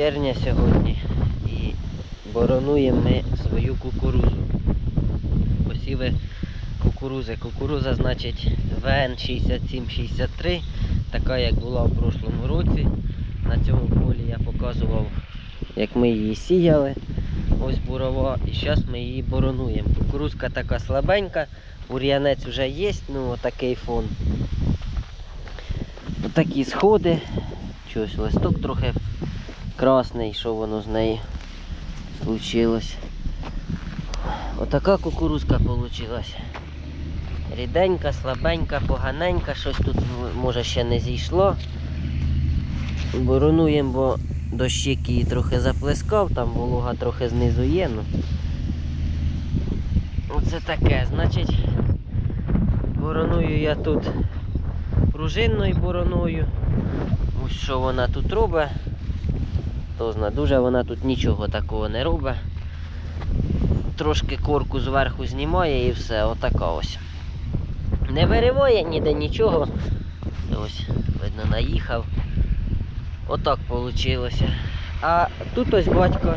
23 червня сьогодні і боронуємо ми свою кукурузу. Посіви кукурузи. Кукуруза значить ВН 6763, така як була в прошлому році. На цьому полі я показував, як ми її сіяли. Ось бурова. І зараз ми її боронуємо. Кукурузка така слабенька, бур'янець вже є, ну отакий фон. Отакі сходи. Чогось листок трохи красний, що воно з нею случилось. Отака кукурузка вийшла. Ріденька, слабенька, поганенька, щось тут може ще не зійшло. Боронуємо, бо дощик її трохи заплескав, там волога трохи знизу є. Ну. Оце таке, значить, бороную я тут пружинною бороною. Ось що вона тут робить. Хто зна, дуже вона тут нічого такого не робить. Трошки корку зверху знімає і все, отака ось. Не вириває ніде нічого. Ось, видно, наїхав. Отак вийшло. А тут ось батько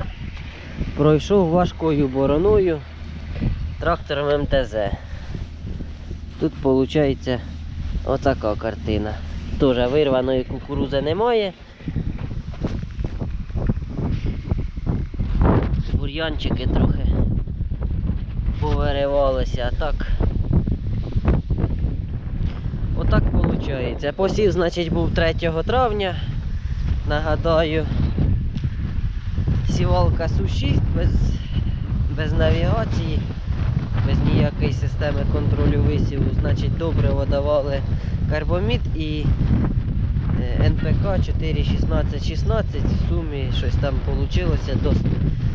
пройшов важкою бороною трактором МТЗ. Тут виходить отака картина. Теж вирваної кукурузи немає. Бур'янчики трохи повиривалися, а так. Отак виходить. Посів, значить, був 3 травня. Нагадаю, сівалка Су-6 без, без навігації, без ніякої системи контролю висіву. Значить, добре видавали карбомід і е, НПК 4.16.16 в сумі щось там вийшло до 100, і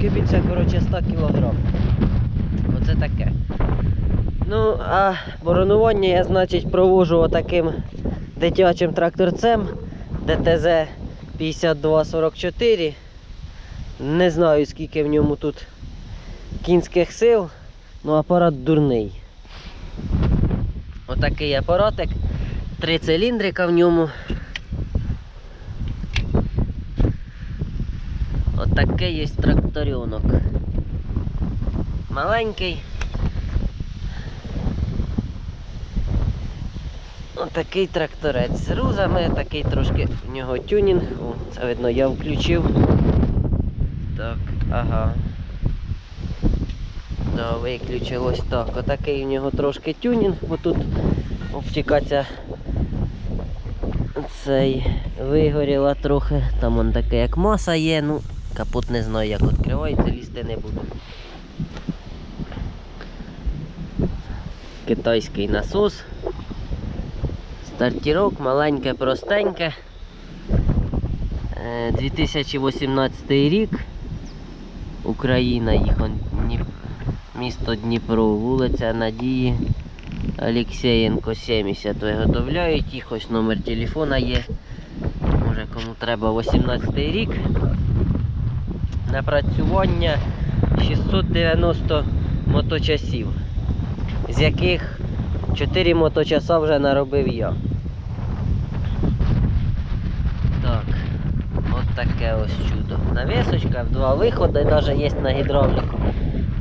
трошки коротше, 100 кг. Оце таке. Ну, а боронування я, значить, провожу отаким дитячим тракторцем ДТЗ 5244. Не знаю, скільки в ньому тут кінських сил, ну апарат дурний. Отакий апаратик, три циліндрика в ньому. Отакий є тракторенок. Маленький. Отакий тракторець з рузами, такий трошки в нього тюнінг. О, це видно, я включив. Так, ага. Да, виключилось так. Отакий в нього трошки тюнінг, бо тут обтікаться цей вигоріла трохи. Там он таке як маса є, ну капот не знаю як відкривається, лізти не буду. Китайський насос. Стартірок маленьке, простеньке. Е, 2018 рік. Україна їх місто Дніпро, вулиця Надії Алексєєнко 70 виготовляють їх, ось номер телефона є. Може кому треба 18 рік. Напрацювання 690 моточасів, з яких 4 моточаса вже наробив я. Так, от таке ось чудо. Навісочка, в два виходи, навіть є на гідравліку.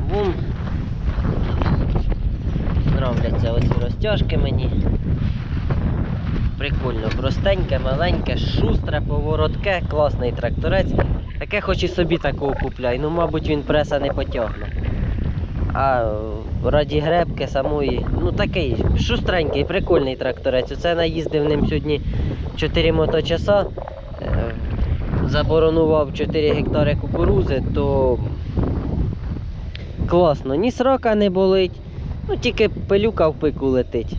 Бум. Нравляться оці розтяжки мені. Прикольно, простеньке, маленьке, шустре, поворотке, класний тракторець. Таке хоч і собі такого купляй, ну мабуть він преса не потягне. А раді гребки самої, ну такий шустренький, прикольний тракторець. Оце наїздив ним сьогодні 4 моточаса. Е, Заборонував 4 гектари кукурузи, то класно, ні срока не болить, ну тільки пилюка в пику летить.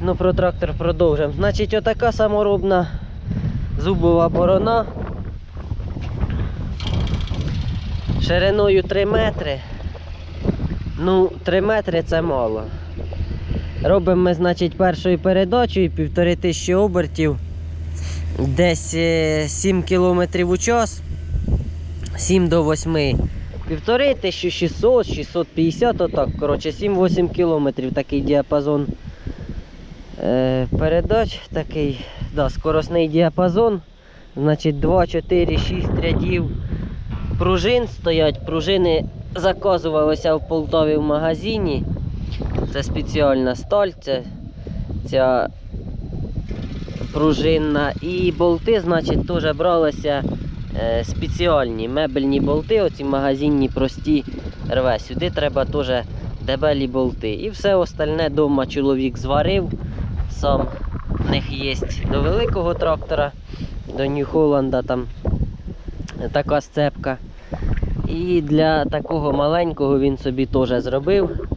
Ну про трактор продовжимо. Значить, отака саморобна зубова борона. Шириною 3 метри. Ну, 3 метри це мало. Робимо ми, значить, першою передачею півтори тисячі обертів. Десь е, 7 км у час. 7 до 8. Півтори 1600, 650, отак. Коротше, 7-8 кілометрів такий діапазон Е, передач такий, да, скоросний діапазон. Значить 2, 4, 6 рядів пружин стоять. Пружини заказувалися в Полтаві в магазині. Це спеціальна сталь, це ця пружинна. І болти, значить, теж бралися е, спеціальні мебельні болти, оці магазинні прості рве. Сюди треба теж дебелі болти. І все остальне вдома чоловік зварив. Сам в них є до великого трактора, до Нью-Холланда там така сцепка. І для такого маленького він собі теж зробив.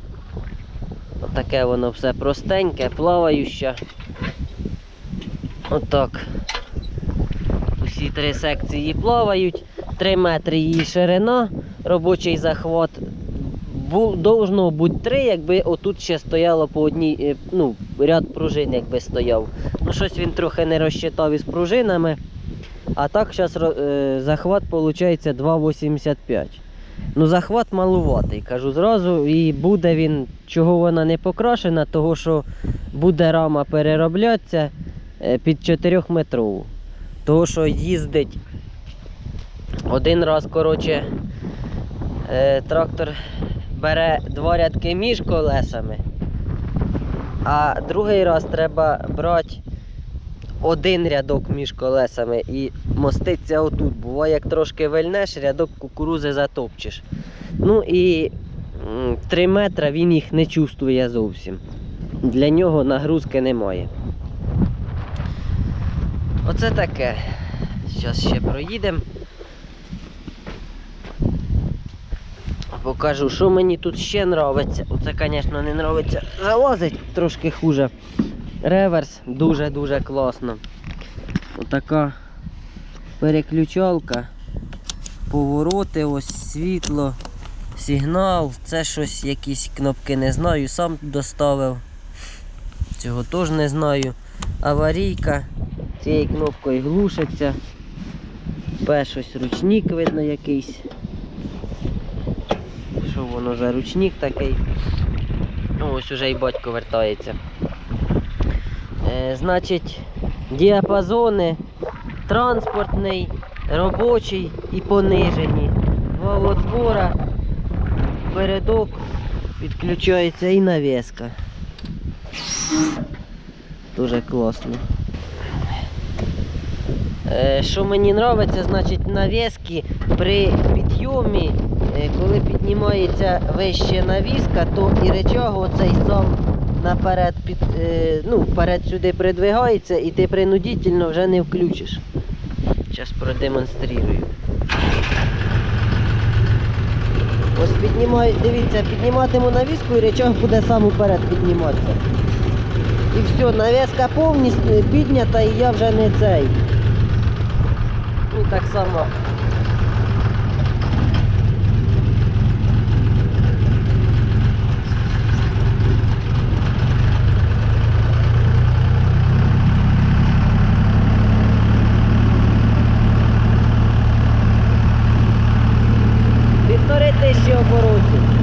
Отаке воно все простеньке, плаваюче. Отак. Усі три секції плавають. 3 метри її ширина, робочий захват. Бу, бути 3, якби отут ще стояло по одній, е, ну, ряд пружин, якби стояв. Ну, щось він трохи не розчитав із пружинами. А так зараз захват виходить 2,85. Ну, захват малуватий, кажу зразу, і буде він, чого вона не покрашена, того що буде рама перероблятися е, під 4 метрову. Того що їздить один раз, коротше, е, трактор бере два рядки між колесами, а другий раз треба брати один рядок між колесами і моститься отут. Буває, як трошки вильнеш, рядок кукурузи затопчеш. Ну і 3 метри він їх не чувствує зовсім. Для нього нагрузки немає. Оце таке. Зараз ще проїдемо. Покажу, що мені тут ще подобається. Оце, звісно, не подобається. Залазить трошки хуже. Реверс дуже-дуже класно. Отака переключалка, повороти, ось світло, сигнал, це щось, якісь кнопки не знаю, сам доставив. Цього теж не знаю. Аварійка, цією кнопкою глушиться. П щось ручник видно якийсь. Що воно за ручник такий? Ну, ось уже і батько вертається. Е, значить, діапазони транспортний, робочий і понижені. Два отвора, передок, підключається і навіска. Дуже класно. Е, Що мені подобається, значить навіски при підйомі, е, коли піднімається вище навіска, то і речаг оцей сам наперед під, е, ну, вперед сюди придвигається і ти принудительно вже не включиш. Зараз продемонструю. Ось піднімаю, дивіться, підніматиму навіску і речах буде сам уперед підніматися. І все, навіска повністю піднята і я вже не цей. Ну так само. Півтори тисячі оборотів.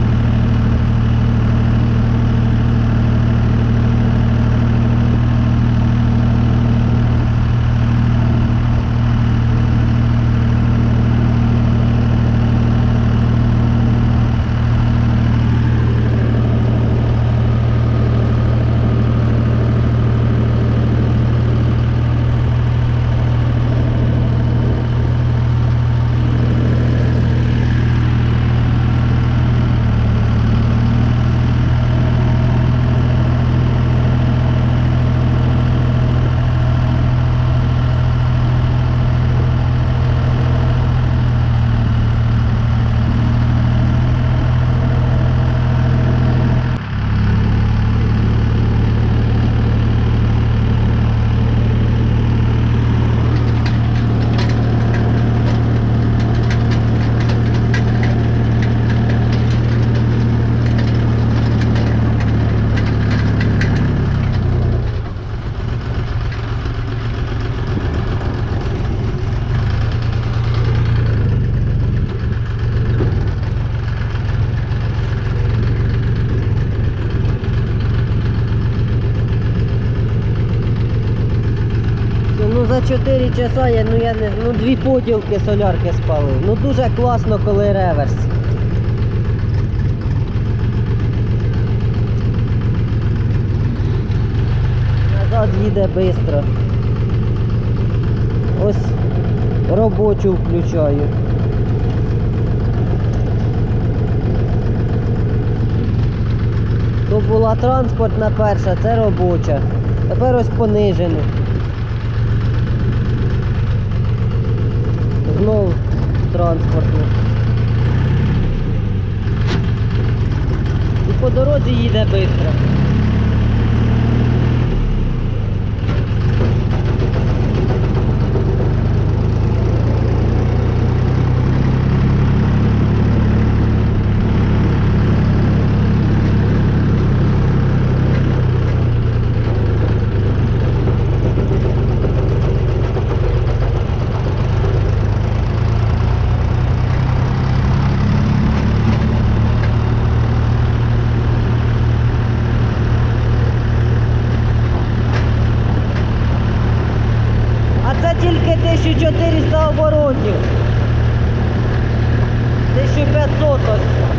4 часа я, ну я не ну дві поділки солярки спалив. Ну дуже класно, коли реверс. Назад їде швидко. Ось робочу включаю. То була транспортна перша, це робоча. Тепер ось понижену. Знов транспортну. І по дорозі їде швидко. А це тільки 1400 оборотів. 1500 ось.